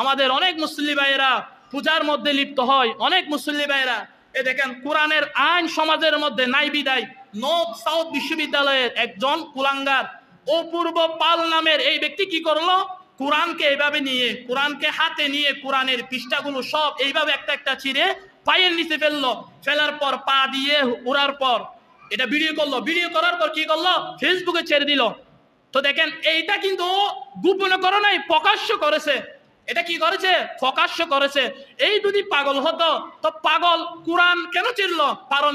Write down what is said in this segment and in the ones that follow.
আমাদের অনেক মুসলিম ভাইয়েরা পূজার মধ্যে লিপ্ত হয়, অনেক মুসলিম ভাইয়েরা। এ দেখেন, কোরআনের আইন সমাজের মধ্যে নাই বিদায়। নর্থ সাউথ বিশ্ববিদ্যালয়ের একজন কুলাঙ্গার, অপূর্ব পাল নামের এই ব্যক্তি কি করল? কোরআনকে এইভাবে নিয়ে, কোরআনকে হাতে নিয়ে কোরআনের পৃষ্ঠাগুলো সব এইভাবে একটা একটা ছিঁড়ে পায়ের নিচে ফেলল। ফেলার পর পা দিয়ে উড়ার পর এটা ভিডিও করল। ভিডিও করার পর কি করল? ফেসবুকে ছেড়ে দিল। তো দেখেন, এইটা কিন্তু গোপনে করে নাই, প্রকাশ্য করেছে। এটা কি করেছে? প্রকাশ্য করেছে। এই যদি পাগল হতো, তো পাগল কোরআন কেন চিনল? কারণ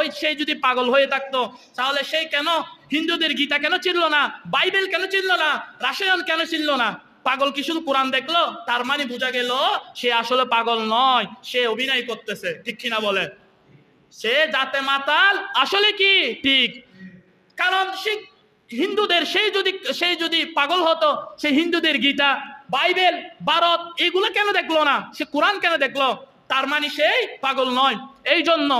ওই সেই যদি পাগল হয়ে থাকতো, তাহলে সেই কেন? হিন্দুদের গীতা কেন চিনল না? বাইবেল কেন চিনল না? রাসায়ন কেন চিনল না? পাগল কি শুধু কোরআন দেখল? তার মানে বোঝা গেল, সে আসলে পাগল নয়, সে অভিনয় করতেছে। ঠিক কিনা বলে সে যাতে মাতাল, আসলে কি? ঠিক। কারণ সে হিন্দুদের সেই যদি সেই যদি পাগল হতো, সে হিন্দুদের গীতা বাইবেল, ভারত, এগুলো কেন দেখল না? সে কোরআন কেন দেখল? তার মানে সেই পাগল নয়। এই জন্য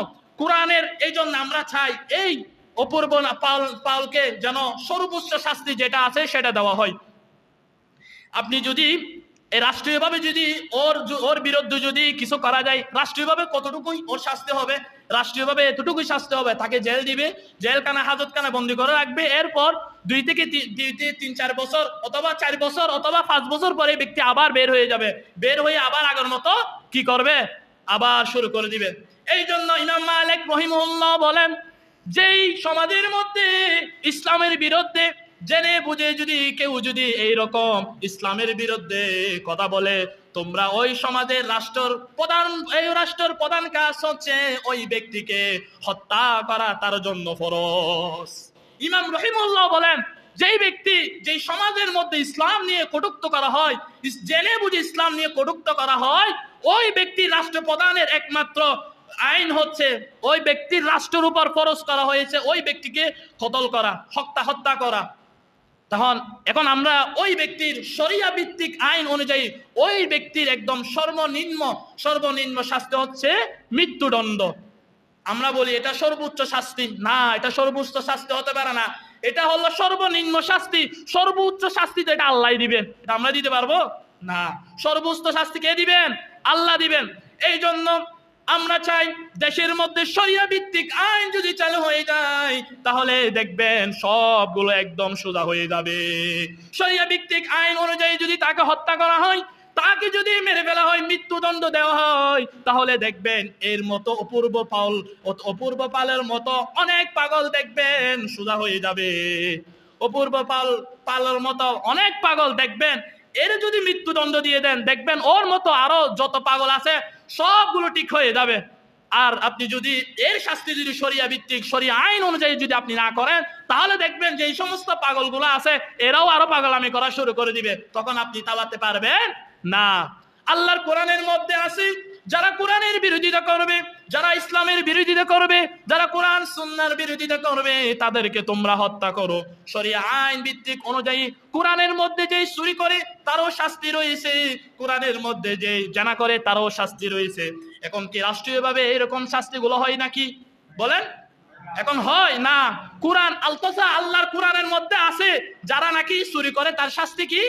কোরআনের এই জন্য আমরা চাই এই অপূর্ব না পাল, পালকে যেন সর্বোচ্চ শাস্তি যেটা আছে সেটা দেওয়া হয়। আপনি যদি রাষ্ট্রীয়ভাবে যদি ওর ওর বিরুদ্ধে যদি কিছু করা যায়, রাষ্ট্রীয়ভাবে কতটুকুই ওর শাস্তি হবে? রাষ্ট্রীয়ভাবে এতটুকুই শাস্তি হবে? তাকে জেল দিবে, জেলখানা, হাজতখানা বন্দি করে রাখবে। এরপর দুই থেকে তিন, চার বছর অথবা চার বছর অথবা পাঁচ বছর পরে ব্যক্তি আবার বের হয়ে যাবে। বের হয়ে আবার আগের মতো কি করবে? আবার শুরু করে দিবে। এই জন্য ইমাম মালিক রহিমুল্লাহ বলেন, যেই সমাজের মধ্যে ইসলামের বিরুদ্ধে জেনে বুঝে যদি কেউ যদি এই রকম ইসলামের বিরুদ্ধে কথা বলে, তোমরা ওই সমাজের রাষ্ট্র প্রধান, এই রাষ্ট্রের প্রধান কাজ হচ্ছে ওই ব্যক্তিকে হত্যা করা তার জন্য ফরজ। ইমাম রহিমুল্লাহ বলেন, যেই ব্যক্তি যেই সমাজের মধ্যে ইসলাম নিয়ে কটুক্ত করা হয় জেনে বুঝে ইসলাম নিয়ে কটুক্ত করা হয়, ওই ব্যক্তি রাষ্ট্রপ্রধানের একমাত্র আইন হচ্ছে, ওই ব্যক্তির রাষ্ট্রের উপর ফরজ করা হয়েছে, ওই ব্যক্তিকে কতল করা, হত্যা হত্যা করা। তখন এখন আমরা ওই ব্যক্তির শরিয়া ভিত্তিক আইন অনুযায়ী ওই ব্যক্তির একদম সর্বনিম্ন সর্বনিম্ন শাস্তি হচ্ছে মৃত্যুদণ্ড। আমরা বলি এটা সর্বোচ্চ শাস্তি। না, এটা সর্বোচ্চ শাস্তি হতে পারে না। এটা হলো সর্বনিম্ন শাস্তি। সর্বোচ্চ শাস্তি তো এটা আল্লাহ দিবেন। এটা আমরা দিতে পারব? না। সর্বোচ্চ শাস্তি কে দিবেন? আল্লাহ দিবেন। এই জন্য আমরা চাই দেশের মধ্যে শরিয়া ভিত্তিক আইন যদি চালু হয়ে যায়, তাহলে দেখবেন সবগুলো একদম সোজা হয়ে যাবে। শরিয়া ভিত্তিক আইন অনুযায়ী যদি তাকে হত্যা করা হয় তাকে যদি মেরে ফেলা হয়, মৃত্যুদণ্ড দেওয়া হয়, তাহলে দেখবেন এর মতো অপূর্ব পাল অপূর্ব পালের মতো অনেক পাগল দেখবেন, সোজা হয়ে যাবে। অপূর্ব পাল, পালের মতো অনেক পাগল দেখবেন, এর যদি মৃত্যুদণ্ড দিয়ে দেন, দেখবেন ওর মতো আরও যত পাগল আছে, সবগুলো ঠিক হয়ে যাবে। আর আপনি যদি এর শাস্তি যদি সরিয়া ভিত্তিক সরিয়া আইন অনুযায়ী যদি আপনি না করেন, তাহলে দেখবেন যে এই সমস্ত পাগলগুলো আছে, এরাও আরও পাগলামি করা শুরু করে দিবে। তখন আপনি তালাতে পারবেন না। আল্লাহর কোরআনের মধ্যে আছে যারা কোরআনের বিরোধিতা করবে, যারা ইসলামের বিরোধিতা করবে, যারা কোরআন সুন্নার বিরোধিতা করবে, তাদেরকে তোমরা হত্যা করো। শরিয়া আইন ভিত্তিক অনুযায়ী কোরআনের মধ্যে যে চুরি করে, তারও শাস্তি রয়েছে। কোরআনের মধ্যে যে জানা করে, তারও শাস্তি রয়েছে। এখন কি রাষ্ট্রীয়ভাবে এরকম শাস্তিগুলো হয় নাকি? বলেন। এখন হয় না। কোরআন আলতসা আল্লাহর কোরআনের মধ্যে আছে। যারা নাকি চুরি করে, তার শাস্তি কি?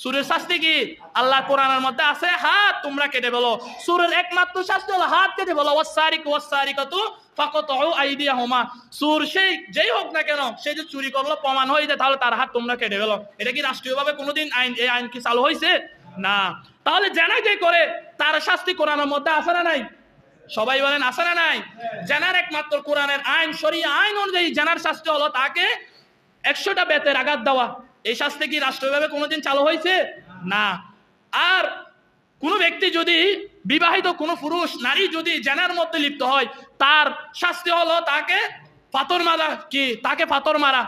সুরের শাস্তি কি? আল্লাহ কোরআনের মধ্যে আছে, হাত তোমরা কেটে বলো সুরের একমাত্র শাস্তি হলো হাত কেটে বলো ওয়াসারিক ওয়াসারিকাতু ফাকাতউ আইদিয়াহুমা। সুর সেই যেই হোক না কেন, সে যে চুরি করল, প্রমাণ হয়ে যায়, তাহলে তার হাত তোমরা কেটে এটা কি রাষ্ট্রীয়ভাবে কোনোদিন আইন, এই আইন কি চালু হয়েছে না। তাহলে জানা যে করে তার শাস্তি কোরআনের মধ্যে আছে না নাই? সবাই বলেন, আছে না নাই? জানার একমাত্র কোরআনের আইন, শরিয়া আইন অনুযায়ী জানার শাস্তি হলো তাকে একশোটা বেতের আঘাত দেওয়া। এই শাস্তি কি রাষ্ট্রভাবে কোনোদিন চালু হয়েছে? না। আর কোনো ব্যক্তি যদি বিবাহিত, কোনো পুরুষ, নারী যদি জেনার মধ্যে লিপ্ত হয়, তার শাস্তি হলো তাকে পাথর মারা, কি? তাকে পাথর মারা।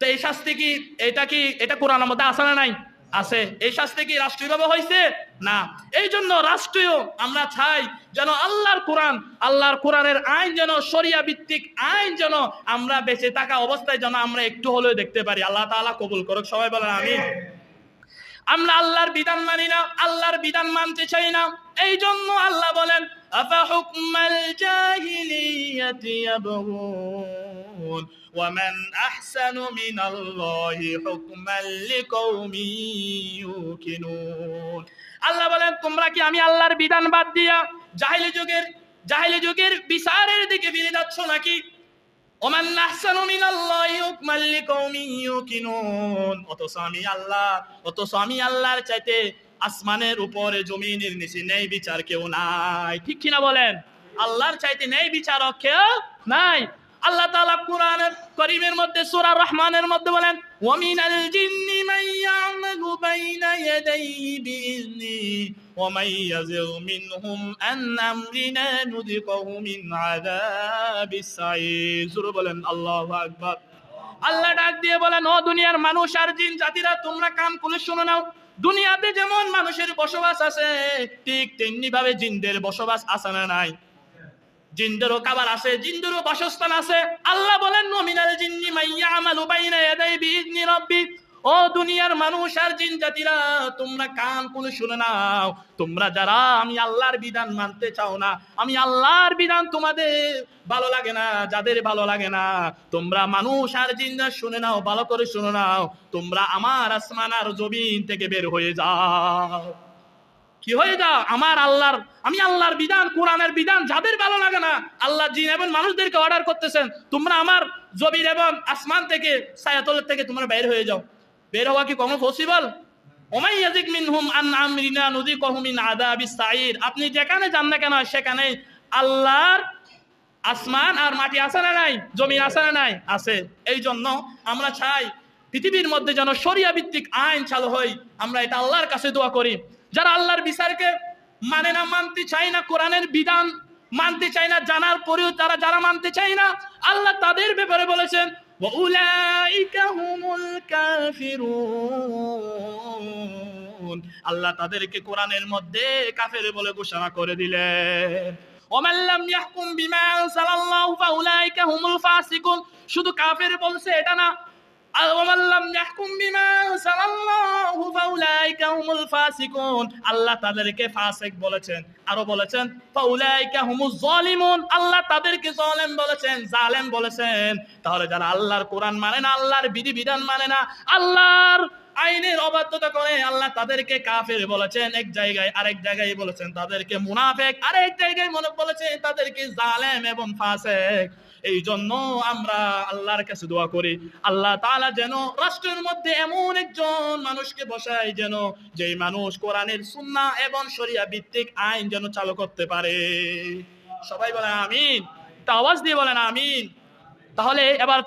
তো এই শাস্তি কি, এটা কি, এটা কোরআন মধ্যে আসা না নাই? আছে। এই শাস্তি কি রাষ্ট্রীয়ভাবে হয়েছে? না। এই জন্য রাষ্ট্রীয় আমরা চাই যেন আল্লাহর কোরআন, আল্লাহর কোরআনের আইন যেন সরিয়া ভিত্তিক আইন যেন আমরা বেঁচে থাকা অবস্থায় যেন আমরা একটু হলেও দেখতে পারি। আল্লাহ তালা কবুল করুক, সবাই বলেন আমি আমরা আল্লাহর বিধান মানি না, আল্লাহর বিধান মানতে চাই না। এই জন্য আল্লাহ বলেন, আফা হুকমাল জাহিলিয়াতি ইয়াবগুন? يبغون ومن أحسن من الله حكما لقوم يوقنون আল্লাহ বলেন তোমরা কি আমি আল্লাহর বিধান বাদ দিয়া জাহিলি যুগের জাহিলি যুগের বিচারের দিকে ফিরে যাচ্ছ নাকি ওমান আহসানু মিনাল্লাহি হুকমান লিকাউমিন ইউকিনুন অথচ আমি আল্লাহ অথচ আমি আল্লাহর চাইতে আসমানের উপরে জমিনের নিচে নেই বিচার কেউ নাই ঠিক কিনা বলেন আল্লাহর চাইতে নেই বিচারক কেউ নাই আল্লাহ তাআলা কোরআনের করিমের মধ্যে সূরা রহমানের মধ্যে বলেন ওয়া মিনাল জিন্নি মান বাইনা ইয়াদাইহি বিইzni ওয়া মান ইয়াযিগু মিনহুম আন আমরিনা নুযিকহু মিন আযাবিস সাঈর সূরা বলেন, আল্লাহু আকবার। আল্লাহ ডাক দিয়ে বলেন, ও দুনিয়ার মানুষ আর জিন জাতিরা, তোমরা কাম খুলে শুনো নাও। দুনিয়াতে যেমন মানুষের বসবাস আছে, ঠিক তেমনি ভাবে জিনদের বসবাস আছে না নাই। জিনদেরও কাবার আছে, জিনদেরও বাসস্থান আছে। আল্লাহ বলেন নমিনাল জিন্নি মাইয়া আমালু বাইনা ইয়াদাই বিইذনি রাব্বি। ও দুনিয়ার মানুষ আর জিন জাতিরা, তোমরা কান খুলে শুনে নাও। তোমরা যারা, আমি আল্লাহর বিধান মানতে চাও না, আমি আল্লাহর বিধান তোমাদের ভালো লাগে না, যাদের ভালো লাগে না। তোমরা মানুষ আর জিনরা শুনে নাও, ভালো করে শুনে নাও। তোমরা আমার আসমান আর জমিন থেকে বের হয়ে যাও। কি হয়ে যাও? আমার আল্লাহর, আমি আল্লাহর বিধান, কোরআনের বিধান যাদের ভালো লাগে না, আল্লাহ জিন এবং মানুষদেরকে অর্ডার করতেছেন, তোমরা আমার জমির এবং আসমান থেকে সায়াতলের থেকে তোমরা বের হয়ে যাও। বের হওয়া কি কখনো পসিবল আপনি যেখানে যান না কেন সেখানে আল্লাহর আসমান আর মাটি আছে না নাই? জমিন আছে না নাই? আছে। এই জন্য আমরা চাই পৃথিবীর মধ্যে যেন শরিয়া ভিত্তিক আইন চালু হয়। আমরা এটা আল্লাহর কাছে দোয়া করি। যারা আল্লাহর বিচারকে মানে না, মানতে চায় না, কোরআনের বিধান মানতে চায় না, জানার পরেও তারা যারা মানতে চায় না, আল্লাহ তাদের ব্যাপারে বলেছেন আল্লাহ তাদেরকে কোরআনের মধ্যে কাফের বলে ঘোষণা করে দিলেন। শুধু কাফের বলছে এটা না আল্লাহ তাদেরকে ফাসিক বলেছেন। আরও বলেছেন আল্লাহ তাদেরকে জালেম বলেছেন জালেম বলেছেন। তাহলে যারা আল্লাহর কোরআন মানে না, আল্লাহর বিধি বিধান মানে না, আল্লাহর আইনের অবাধ্যতা করে আল্লাহ তাদেরকে কাফের বলেছেন। এক জায়গায় আরেক জায়গায় বলেছেন, তাদেরকে মুনাফেক। আরেক জায়গায় মনে বলেছেন, তাদেরকে জালেম এবং ফাসেক। এই জন্য আমরা আল্লাহর কাছে দোয়া করি। আল্লাহ তালা যেন রাষ্ট্রের মধ্যে এমন একজন মানুষকে বসায় যেন যেই মানুষ কোরআনের সুন্না এবং সরিয়া ভিত্তিক আইন যেন চালু করতে পারে। সবাই বলে আমিন। তা আওয়াজ দিয়ে বলেন আমিন। তাহলে এবার